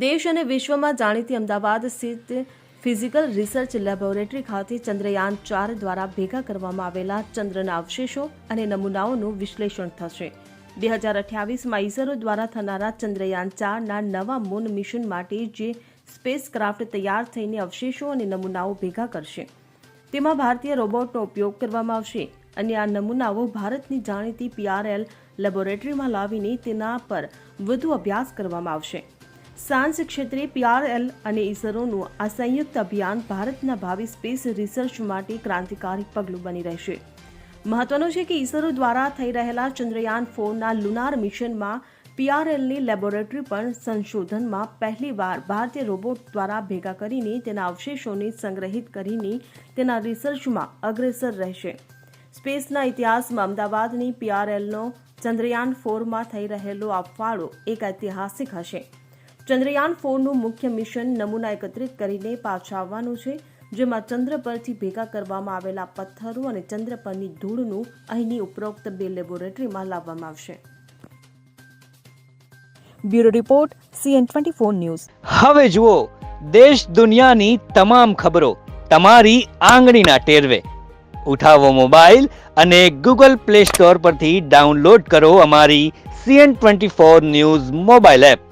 દેશ અને વિશ્વમાં જાણીતી અમદાવાદ સ્થિત ફિઝિકલ રિસર્ચ લેબોરેટરી ખાતે ચંદ્રયાન ચાર દ્વારા ભેગા કરવામાં આવેલા ચંદ્રના અવશેષો અને નમૂનાઓનું વિશ્લેષણ થશે. બે હજાર અઠ્યાવીસમાં ઇસરો દ્વારા થનારા ચંદ્રયાન ચારના નવા મૂન મિશન માટે જે સ્પેસ ક્રાફ્ટ તૈયાર થઈને અવશેષો અને નમૂનાઓ ભેગા કરશે. તેમાં ભારતીય રોબોટનો ઉપયોગ કરવામાં આવશે અને આ નમૂનાઓ ભારતની જાણીતી પીઆરએલ લેબોરેટરીમાં લાવીને તેના પર વધુ અભ્યાસ કરવામાં આવશે. સાયન્સ ક્ષેત્રે પીઆરએલ અને ઇસરોનું આ સંયુક્ત અભિયાન ભારતના ભાવિ સ્પેસ રિસર્ચ માટે ક્રાંતિકારી પગલું બની રહેશે. મહત્વનું છે કે ઇસરો દ્વારા થઈ રહેલા ચંદ્રયાન ફોરના લુનાર મિશનમાં પીઆરએલની લેબોરેટરી પણ સંશોધનમાં પહેલીવાર ભારતીય રોબોટ દ્વારા ભેગા કરીને તેના અવશેષોને સંગ્રહિત કરીને તેના રિસર્ચમાં અગ્રેસર રહેશે. સ્પેસના ઇતિહાસમાં અમદાવાદની પીઆરએલનો ચંદ્રયાન ફોરમાં થઈ રહેલો આ એક ઐતિહાસિક હશે. ચંદ્રયાન ફોરનું મુખ્ય મિશન નમૂના એકત્રિત કરીને પાછા આવવાનું છે, જેમાં ચંદ્ર પરથી ભેગા કરવામાં આવેલા પથ્થરો અને ચંદ્ર પરની ધૂળનું અહીંની ઉપરોક્ત બે લેબોરેટરીમાં લાવવામાં આવશે. Bureau report, CN twenty four news. હવે જુઓ, દેશ દુનિયાની તમામ ખબરો તમારી આંગળીના ટેરવે. ઉઠાવો મોબાઈલ અને ગૂગલ પ્લે સ્ટોર પરથી ડાઉનલોડ કરો અમારી CN twenty four news mobile app.